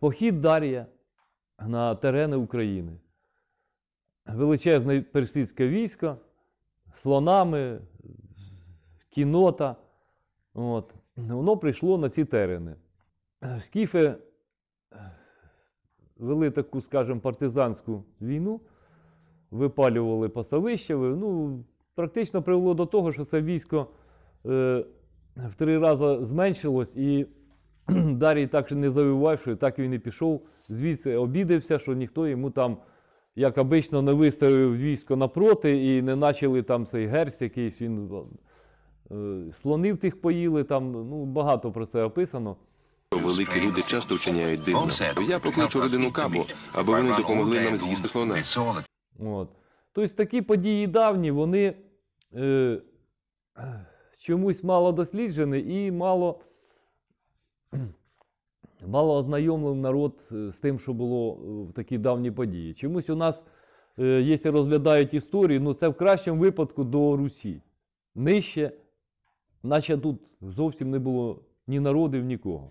похід Дар'я на терени України. Величезне персидське військо, слонами, кінота. От. Воно прийшло на ці терени. Скіфи вели таку, скажімо, партизанську війну, випалювали пасовища. Ну, практично привело до того, що це військо е, в три рази зменшилось, і Дарій так не завоював, що так він і пішов. Звідси обідався, що ніхто йому там, як обично, не виставив військо напроти і не почали там цей герць якийсь. Він е, слонів тих поїли, там ну, багато про це описано. Великі люди часто вчиняють дивно. Я покличу родину Кабо, аби вони допомогли нам з'їсти слона. От. Тобто такі події давні, вони е, чомусь мало досліджені і мало, мало ознайомлений народ е, з тим, що було е, в такі давні події. Чомусь у нас, е, якщо розглядають історію, ну це в кращому випадку до Русі. Нижче, наче тут зовсім не було ні народів, нікого.